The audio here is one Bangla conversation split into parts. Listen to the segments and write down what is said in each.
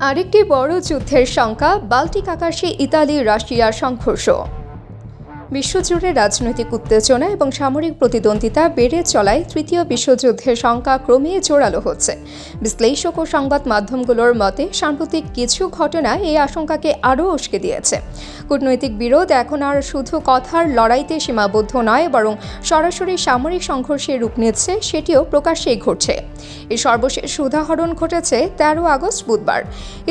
আরেকটি বড় যুদ্ধের শঙ্কা বাল্টিক আকাশে ইতালি রাশিয়ার সংঘর্ষ। বিশ্বজুড়ে রাজনৈতিক উত্তেজনা এবং সামরিক প্রতিদ্বন্দ্বিতা বেড়ে চলায় তৃতীয় বিশ্বযুদ্ধের সংখ্যা ক্রমেই জোরালো হচ্ছে। বিশ্লেষক ও সংবাদ মাধ্যমগুলোর মতে, সাম্প্রতিক কিছু ঘটনা এই আশঙ্কাকে আরও উস্কে দিয়েছে। কূটনৈতিক বিরোধ এখন আর শুধু কথার লড়াইতে সীমাবদ্ধ নয়, বরং সরাসরি সামরিক সংঘর্ষে রূপ নিচ্ছে সেটিও প্রকাশ্যেই ঘটছে। এই সর্বশেষ উদাহরণ ঘটেছে তেরো আগস্ট বুধবার।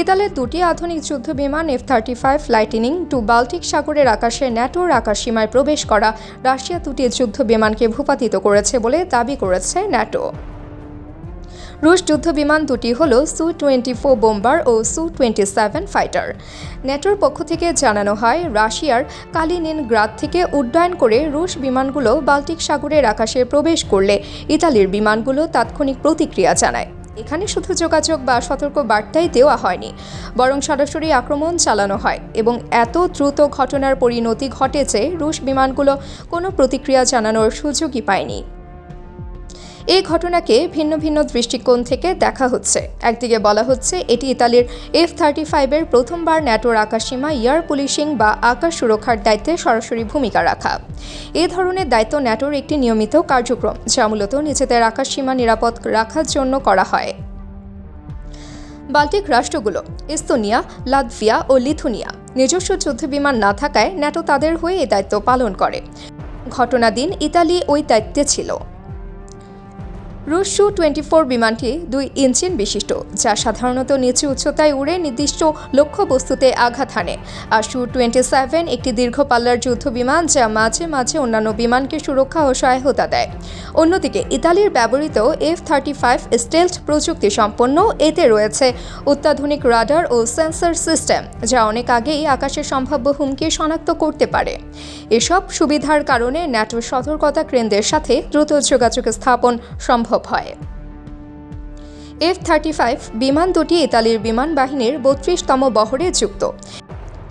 ইতালির দুটি আধুনিক যুদ্ধ বিমান F thirty five lightning two Baltic সাগরের আকাশে ন্যাটোর আকাশ সীমায় প্রবেশ করা রাশিয়া দুটি যুদ্ধ বিমানকে ভূপাতিত করেছে বলে দাবি করেছে ন্যাটো। রুশ যুদ্ধ বিমান দুটি হল সু টোয়েন্টি ফোর বোম্বার ও সু টোয়েন্টি সেভেন ফাইটার। ন্যাটোর পক্ষ থেকে জানানো হয়, রাশিয়ার কালিনিন গ্রাদ থেকে উড্ডয়ন করে রুশ বিমানগুলো বাল্টিক সাগরের আকাশে প্রবেশ করলে ইতালির বিমানগুলো তাৎক্ষণিক প্রতিক্রিয়া জানায়। এখানে শুধু যোগাযোগ বা সতর্ক বার্তাই দেওয়া হয়নি, বরং সরাসরি আক্রমণ চালানো হয় এবং এত দ্রুত ঘটনার পরিণতি ঘটেছে, রুশ বিমানগুলো কোনো প্রতিক্রিয়া জানানোর সুযোগই পায়নি। এই ঘটনাকে ভিন্ন ভিন্ন দৃষ্টিকোণ থেকে দেখা হচ্ছে। একদিকে বলা হচ্ছে, এটি ইতালির এফ থার্টি ফাইভের প্রথমবার ন্যাটোর আকাশসীমা এয়ার পুলিশিং বা আকাশ সুরক্ষার দায়িত্বে সরাসরি ভূমিকা রাখা। এ ধরনের দায়িত্ব ন্যাটোর একটি নিয়মিত কার্যক্রম, যা মূলত নিজেদের আকাশসীমা নিরাপদ রাখার জন্য করা হয়। বাল্টিক রাষ্ট্রগুলো, এস্তোনিয়া, লাতভিয়া ও লিথুনিয়া, নিজস্ব যুদ্ধবিমান না থাকায় ন্যাটো তাদের হয়ে এই দায়িত্ব পালন করে। ঘটনা দিন ইতালি ওই দায়িত্বে ছিল। রুশ সু টোয়েন্টি ফোর বিমানটি দুই ইঞ্জিন বিশিষ্ট, যা সাধারণত নিচু উচ্চতায় উড়ে নির্দিষ্ট লক্ষ্যবস্তুতে আঘাত হানে। আর সু টোয়েন্টি সেভেন একটি দীর্ঘ পাল্লার যুদ্ধ বিমান, যা মাঝে মাঝে অন্যান্য বিমানকে সুরক্ষা ও সহায়তা দেয়। অন্যদিকে, ইতালির ব্যবহৃত এফ থার্টি ফাইভ স্টেলথ প্রযুক্তি সম্পন্ন এতে রয়েছে অত্যাধুনিক রাডার ও সেন্সর সিস্টেম, যা অনেক আগেই আকাশের সম্ভাব্য হুমকি শনাক্ত করতে পারে। এসব সুবিধার কারণে ন্যাটোর সতর্কতা কেন্দ্রের সাথে দ্রুত যোগাযোগ স্থাপন সম্ভব হয়। এফ থার্টি ফাইভ বিমান দুটি ইতালির বিমান বাহিনীর বত্রিশতম বহরে যুক্ত।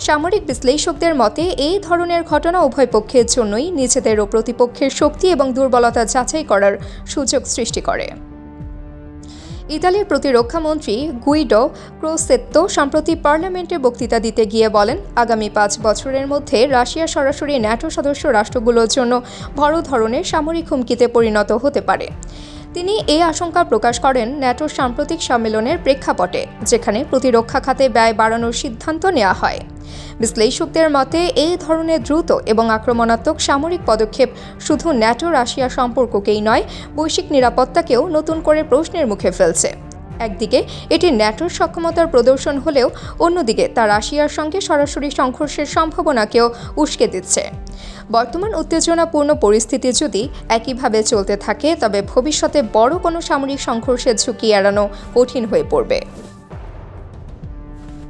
সামরিক বিশ্লেষকদের মতে, এই ধরনের ঘটনা উভয় পক্ষের জন্যই নিজেদের ও প্রতিপক্ষের শক্তি এবং দুর্বলতা যাচাই করার সুযোগ সৃষ্টি করে। ইতালির প্রতিরক্ষামন্ত্রী গুইডো ক্রোসেত্তো সম্প্রতি পার্লামেন্টে বক্তৃতা দিতে গিয়ে বলেন, আগামী পাঁচ বছরের মধ্যে রাশিয়া সরাসরি ন্যাটো সদস্য রাষ্ট্রগুলোর জন্য বড় ধরনের সামরিক হুমকিতে পরিণত হতে পারে। তিনি এই আশঙ্কা প্রকাশ করেন ন্যাটোর সাম্প্রতিক সম্মেলনের প্রেক্ষাপটে, যেখানে প্রতিরক্ষা খাতে ব্যয় বাড়ানোর সিদ্ধান্ত নেওয়া হয়। বিশ্লেষকদের মতে, এই ধরনের দ্রুত এবং আক্রমণাত্মক সামরিক পদক্ষেপ শুধু ন্যাটো রাশিয়া সম্পর্ককেই নয়, বৈশ্বিক নিরাপত্তাকেও নতুন করে প্রশ্নের মুখে ফেলছে। একদিকে, এটি ন্যাটোর সক্ষমতার প্রদর্শন হলেও অন্যদিকে, তা রাশিয়ার সঙ্গে সরাসরি সংঘর্ষের সম্ভাবনাকেও উস্কে দিচ্ছে। বর্তমান উত্তেজনাপূর্ণ পরিস্থিতি যদি একইভাবে চলতে থাকে, তবে ভবিষ্যতে বড় কোনো সামরিক সংঘর্ষের ঝুঁকি এড়ানো কঠিন হয়ে পড়বে।